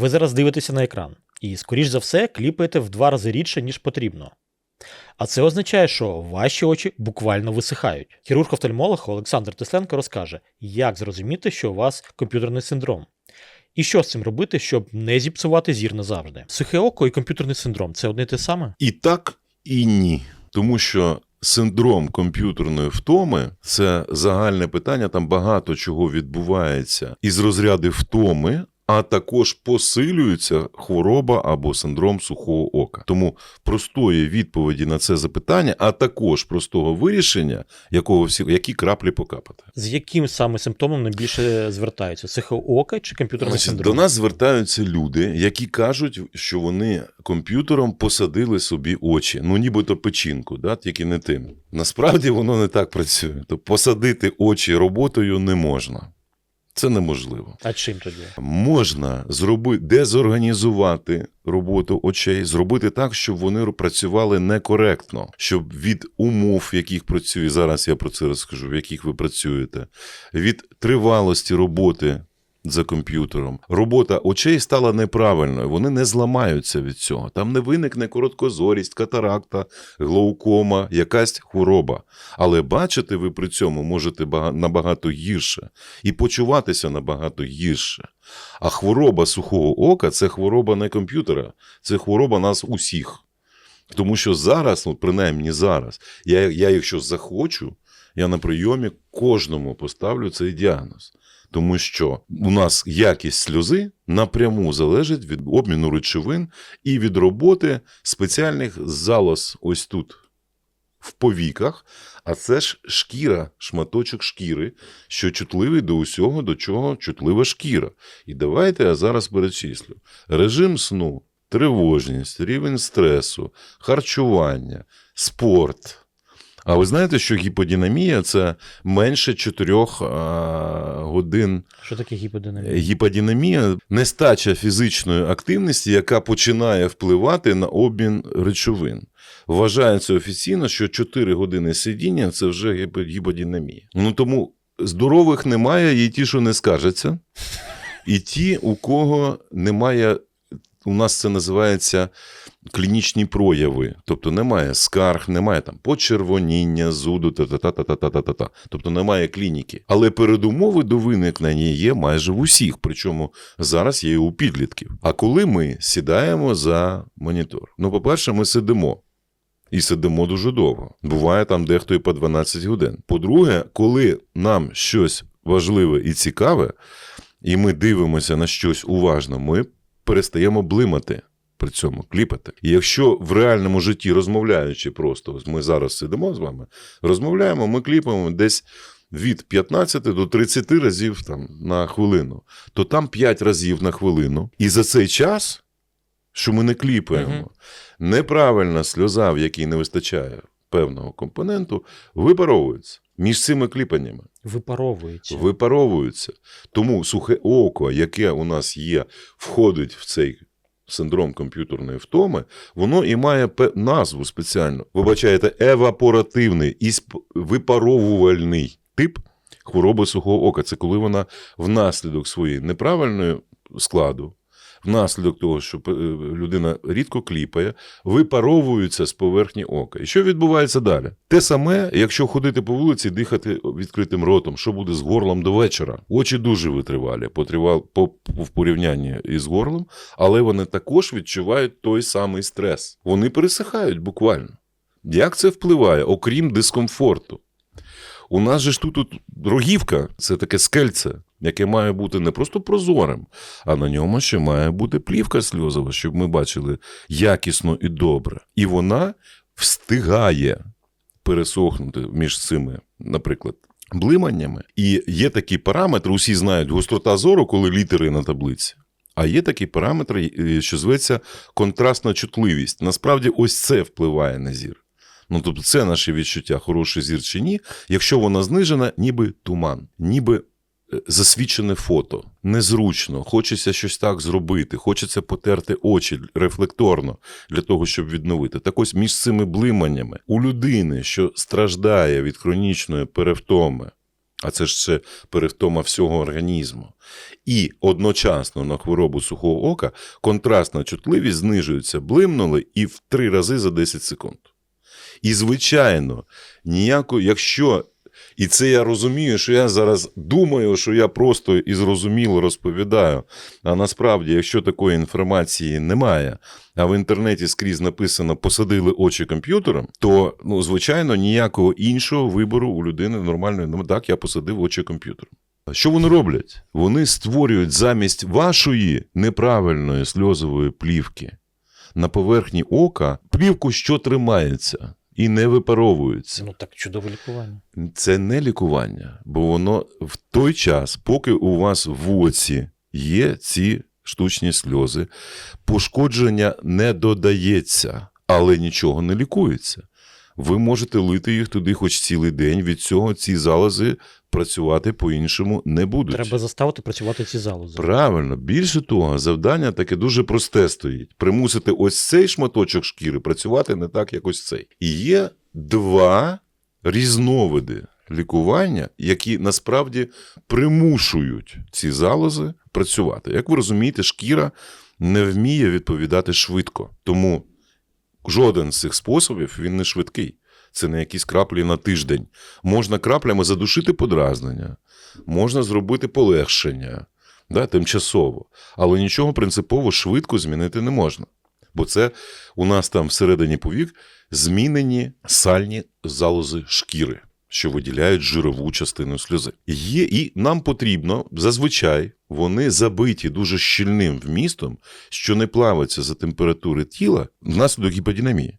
Ви зараз дивитеся на екран, і, скоріш за все, кліпаєте в два рази рідше, ніж потрібно. А це означає, що ваші очі буквально висихають. Хірург-офтальмолог Олександр Тесленко розкаже, як зрозуміти, що у вас комп'ютерний синдром. І що з цим робити, щоб не зіпсувати зір назавжди. Сухе око і комп'ютерний синдром це одне те саме? І так, і ні. Тому що синдром комп'ютерної втоми це загальне питання, там багато чого відбувається із розряду втоми. А також посилюється хвороба або синдром сухого ока. Тому простої відповіді на це запитання, а також простого вирішення, якого всі які краплі покапати. З яким саме симптомом найбільше звертаються? Сухе око чи комп'ютерний синдром? До нас звертаються люди, які кажуть, що вони комп'ютером посадили собі очі, ну нібито печінку, да, тільки не тим. Насправді воно не так працює. То посадити очі роботою не можна. Це неможливо. А чим тоді? Можна зробити дезорганізувати роботу очей, зробити так, щоб вони працювали некоректно, щоб від умов, в яких працює зараз, я про це розкажу, в яких ви працюєте, від тривалості роботи. За комп'ютером робота очей стала неправильною. Вони не зламаються від цього. Там не виникне короткозорість, катаракта, глаукома, якась хвороба. Але бачити ви при цьому можете набагато гірше і почуватися набагато гірше. А хвороба сухого ока це хвороба не комп'ютера, це хвороба нас усіх. Тому що зараз, ну, принаймні зараз, я, я якщо захочу, я на прийомі кожному поставлю цей діагноз. Тому що у нас якість сльози напряму залежить від обміну речовин і від роботи спеціальних залоз ось тут, в повіках. А це ж шкіра, шматочок шкіри, що чутливий до усього, до чого чутлива шкіра. І давайте я зараз перечислю: режим сну, тривожність, рівень стресу, харчування, спорт. А ви знаєте, що гіподинамія це менше 4 годин Що таке гіподинамія? Гіподинамія нестача фізичної активності, яка починає впливати на обмін речовин. Вважається офіційно, що 4 години сидіння це вже гіпо- гіподинамія. Ну тому здорових немає, і ті, що не скажеться, і ті, у кого немає. У нас це називається клінічні прояви. Тобто немає скарг, немає там почервоніння, зуду, та-та-та-та-та-та-та. Тобто немає клініки. Але передумови до виникнення є майже в усіх, причому зараз є у підлітків. А коли ми сідаємо за монітор? Ну, по-перше, ми сидимо. І сидимо дуже довго. Буває там дехто і по 12 годин. По-друге, коли нам щось важливе і цікаве, і ми дивимося на щось уважно, ми перестаємо блимати при цьому, кліпати. І якщо в реальному житті, розмовляючи просто, ми зараз сидимо з вами, розмовляємо, ми кліпаємо десь. Від 15 до 30 разів там, на хвилину, то там 5 разів на хвилину. І за цей час, що ми не кліпаємо, Мгм. неправильна сльоза, в якій не вистачає певного компоненту, випаровується між цими кліпаннями Випаровується. випаровуються. Тому сухе око, яке у нас є, входить в цей синдром комп'ютерної втоми, воно і має назву спеціальну. Вибачаєте, евапоративний і випаровувальний тип хвороби сухого ока. Це коли вона внаслідок своєї неправильної складу. Внаслідок того, що е, людина рідко кліпає, випаровуються з поверхні ока. І що відбувається далі? Те саме, якщо ходити по вулиці, дихати відкритим ротом, що буде з горлом до вечора. Очі дуже витривалі потривал, по, в порівнянні із горлом, але вони також відчувають той самий стрес. Вони пересихають буквально. Як це впливає, окрім дискомфорту? У нас же ж тут рогівка, це таке скельце, яке має бути не просто прозорим, а на ньому ще має бути плівка сльозова, щоб ми бачили якісно і добре. І вона встигає пересохнути між цими, наприклад, блиманнями. І є такі параметри, усі знають гострота зору, коли літери на таблиці. А є такі параметри, що зветься контрастна чутливість. Насправді, ось це впливає на зір. Ну, тобто, це наше відчуття, хороший зір чи ні. Якщо вона знижена, ніби туман, ніби засвічене фото. Незручно, хочеться щось так зробити, хочеться потерти очі рефлекторно для того, щоб відновити. Так ось між цими блиманнями у людини, що страждає від хронічної перевтоми, А це ж ще перевтома всього організму. І одночасно на хворобу сухого ока контрастна чутливість знижується, блимнули і в три рази за 10 секунд. І, звичайно, ніяко, якщо. І це я розумію, що я зараз думаю, що я просто і зрозуміло розповідаю. А насправді, якщо такої інформації немає, а в інтернеті скрізь написано посадили очі комп'ютером, то ну, звичайно ніякого іншого вибору у людини нормальної. Ну так, я посадив очі комп'ютером. Що вони роблять? Вони створюють замість вашої неправильної сльозової плівки на поверхні ока плівку, що тримається і не випаровуються. Ну так чудове лікування. Це не лікування, бо воно в той час, поки у вас в оці є ці штучні сльози, пошкодження не додається, але нічого не лікується. Ви можете лити їх туди хоч цілий день. Від цього ці залози працювати по-іншому не будуть. Треба заставити працювати ці залози. Правильно, більше того, завдання таке дуже просте стоїть: примусити ось цей шматочок шкіри працювати не так, як ось цей. І є два різновиди лікування, які насправді примушують ці залози працювати. Як ви розумієте, шкіра не вміє відповідати швидко. Тому жоден з цих способів він не швидкий. Це не якісь краплі на тиждень. Можна краплями задушити подразнення, можна зробити полегшення да, тимчасово, але нічого принципово швидко змінити не можна. Бо це у нас там всередині повік змінені сальні залози шкіри, що виділяють жирову частину сльози. Є, і нам потрібно зазвичай вони забиті дуже щільним вмістом, що не плавиться за температури тіла внаслідок гіподінамії,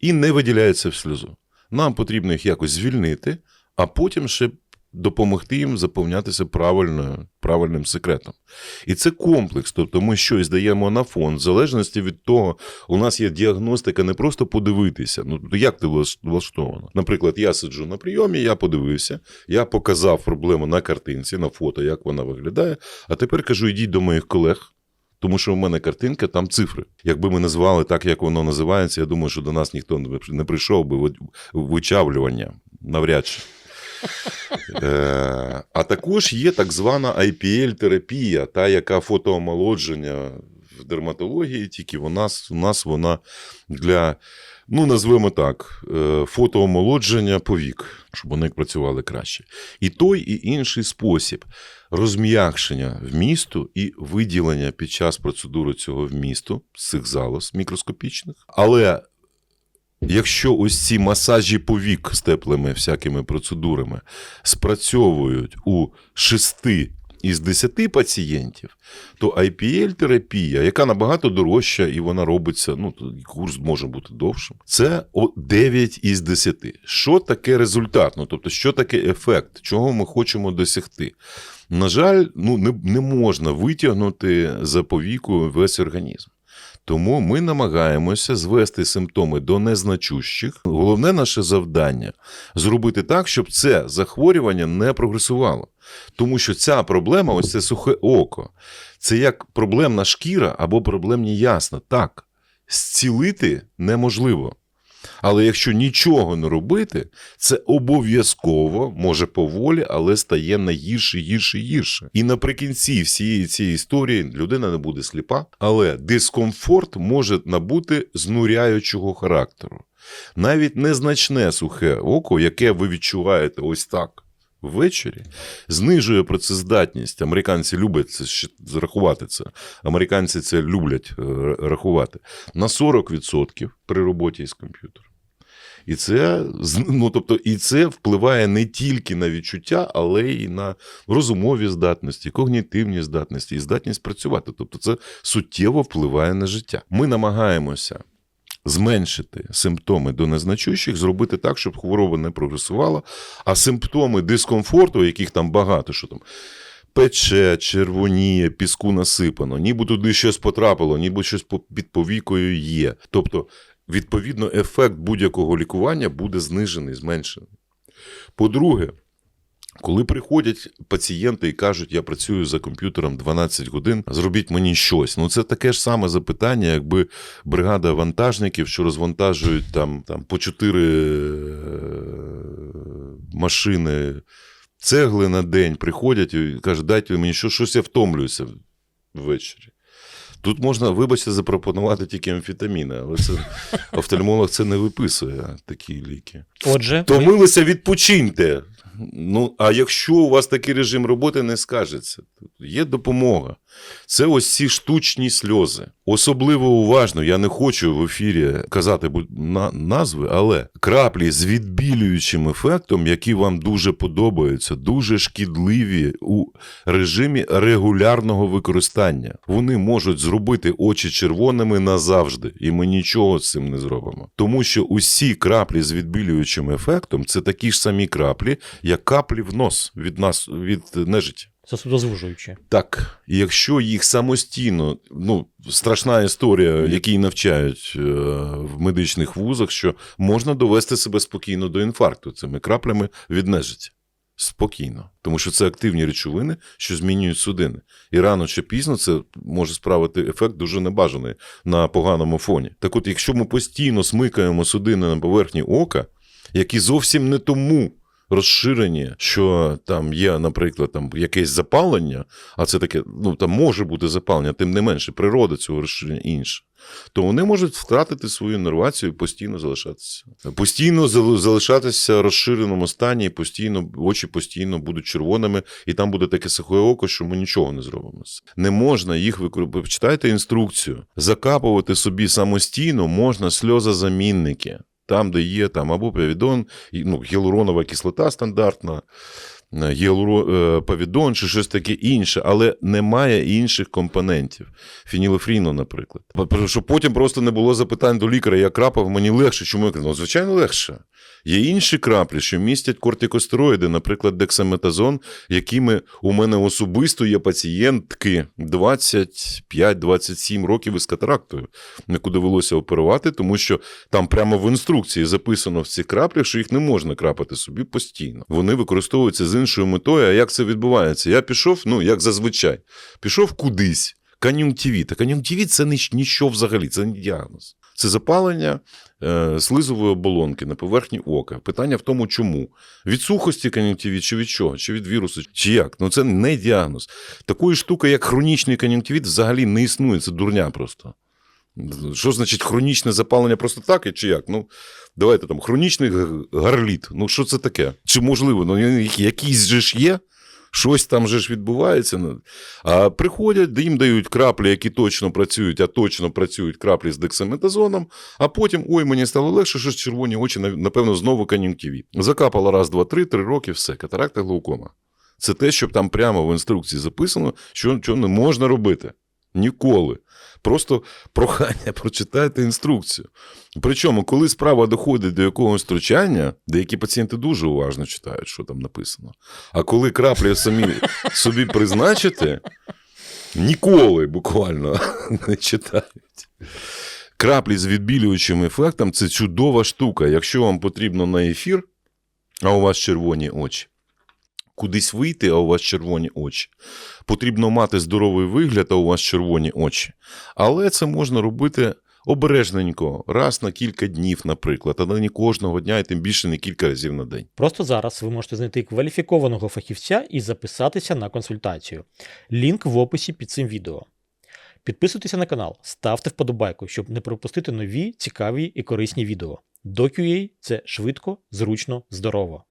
і не виділяється в сльозу. Нам потрібно їх якось звільнити, а потім ще допомогти їм заповнятися правильною, правильним секретом. І це комплекс, тобто ми щось даємо на фон, в залежності від того, у нас є діагностика не просто подивитися. Ну, тобто як ти влаш- влаштовано? Наприклад, я сиджу на прийомі, я подивився, я показав проблему на картинці, на фото, як вона виглядає, а тепер кажу, йдіть до моїх колег. Тому що в мене картинка, там цифри. Якби ми назвали так, як воно називається, я думаю, що до нас ніхто не- прийшов би ви- вичавлювання навряд чи. Е, а також є так звана IPL-терапія, та, яка фотоомолодження в дерматології, тільки вона, у нас вона для, ну, назвемо так, е, фотоомолодження повік, щоб вони працювали краще. І той, і інший спосіб розм'якшення вмісту і виділення під час процедури цього вмісту з цих залоз мікроскопічних. Але якщо ось ці масажі повік з теплими всякими процедурами спрацьовують у 6 із 10 пацієнтів, то IPL-терапія, яка набагато дорожча і вона робиться, ну, курс може бути довшим, це 9 із 10. Що таке результат? Ну, тобто, що таке ефект, чого ми хочемо досягти? На жаль, ну, не, не можна витягнути за повіку весь організм. Тому ми намагаємося звести симптоми до незначущих. Головне наше завдання зробити так, щоб це захворювання не прогресувало. Тому що ця проблема, ось це сухе око, це як проблемна шкіра або проблемні ясна. Так, зцілити неможливо. Але якщо нічого не робити, це обов'язково може поволі, але стає на гірше, гірше, гірше. І наприкінці всієї цієї історії людина не буде сліпа, але дискомфорт може набути знуряючого характеру. Навіть незначне сухе око, яке ви відчуваєте ось так. Ввечері знижує працездатність. Американці люблять це рахувати це. Американці це люблять е, рахувати на 40% при роботі з комп'ютером. І це, ну, тобто, і це впливає не тільки на відчуття, але й на розумові здатності, когнітивні здатності і здатність працювати. Тобто, це суттєво впливає на життя. Ми намагаємося зменшити симптоми до незначущих, зробити так, щоб хвороба не прогресувала, а симптоми дискомфорту, яких там багато, що там. Пече, червоніє, піску насипано, ніби туди щось потрапило, ніби щось під повікою є. Тобто, відповідно, ефект будь-якого лікування буде знижений, зменшений. По-друге, коли приходять пацієнти і кажуть, я працюю за комп'ютером 12 годин, зробіть мені щось. Ну це таке ж саме запитання, якби бригада вантажників, що розвантажують там, там по 4 машини цегли на день приходять і кажуть, дайте мені що, щось я втомлююся ввечері. Тут можна, вибачте, запропонувати тільки амфетаміни, але це офтальмолог це не виписує такі ліки. Отже, Втомилися, відпочиньте. Ну, а якщо у вас такий режим роботи не скажеться, є допомога. Це ось ці штучні сльози. Особливо уважно, я не хочу в ефірі казати на, назви, але краплі з відбілюючим ефектом, які вам дуже подобаються, дуже шкідливі у режимі регулярного використання. Вони можуть зробити очі червоними назавжди, і ми нічого з цим не зробимо. Тому що усі краплі з відбілюючим ефектом це такі ж самі краплі, як каплі в нос від нас від нежиті. Сосудозвужуючи. Так, і якщо їх самостійно, ну страшна історія, якій навчають е, в медичних вузах, що можна довести себе спокійно до інфаркту цими краплями від нежиті. Спокійно, тому що це активні речовини, що змінюють судини. І рано чи пізно це може справити ефект дуже небажаний на поганому фоні. Так от, якщо ми постійно смикаємо судини на поверхні ока, які зовсім не тому розширені, що там є, наприклад, там якесь запалення, а це таке, ну там може бути запалення, тим не менше, природа цього розширення інша. То вони можуть втратити свою інервацію і постійно залишатися. Постійно залишатися в розширеному стані, і постійно очі постійно будуть червоними, і там буде таке сухе око, що ми нічого не зробимо. Не можна їх використовувати. Читайте інструкцію. Закапувати собі самостійно можна сльозозамінники. Там, де є там або певідон, і, ну, гіалуронова кислота стандартна, е, е, павідон чи щось таке інше, але немає інших компонентів. Фінілефріну, наприклад. Щоб потім просто не було запитань до лікаря, я крапав, мені легше. Чому я? Ну, звичайно, легше. Є інші краплі, що містять кортикостероїди, наприклад, дексаметазон, якими у мене особисто є пацієнтки 25-27 років із катарактою, яку довелося оперувати, тому що там прямо в інструкції записано в цих краплях, що їх не можна крапати собі постійно. Вони використовуються з іншою метою. А як це відбувається? Я пішов, ну як зазвичай, пішов кудись. Кон'юнктивіт. А кон'юнктивіт це ніщо взагалі, це не діагноз. Це запалення е, слизової оболонки на поверхні ока. Питання в тому, чому? Від сухості кон'юнктивіт, чи від чого? Чи від вірусу, чи як? Ну це не діагноз. Такої штуки, як хронічний кон'юнктивіт, взагалі не існує. Це дурня просто. Що значить хронічне запалення просто так, чи як? Ну, давайте там хронічний гарліт. Ну, що це таке? Чи можливо? Ну, я- якийсь же ж є. Щось там же ж відбувається. Ну, А приходять, їм дають краплі, які точно працюють, а точно працюють краплі з дексаметазоном, а потім, ой, мені стало легше, щось червоні очі, напевно, знову кон'юнктивіт. Закапала раз, два, три, три роки, все, катаракта, глаукома. Це те, що там прямо в інструкції записано, що, що не можна робити. Ніколи. Просто прохання, прочитайте інструкцію. Причому, коли справа доходить до якогось втручання, деякі пацієнти дуже уважно читають, що там написано. А коли краплі самі собі призначите, ніколи буквально не читають. Краплі з відбілюючим ефектом це чудова штука. Якщо вам потрібно на ефір, а у вас червоні очі, кудись вийти, а у вас червоні очі. Потрібно мати здоровий вигляд, а у вас червоні очі. Але це можна робити обережненько, раз на кілька днів, наприклад, але не кожного дня і тим більше не кілька разів на день. Просто зараз ви можете знайти кваліфікованого фахівця і записатися на консультацію. Лінк в описі під цим відео. Підписуйтеся на канал, ставте вподобайку, щоб не пропустити нові, цікаві і корисні відео. DocuA – це швидко, зручно, здорово.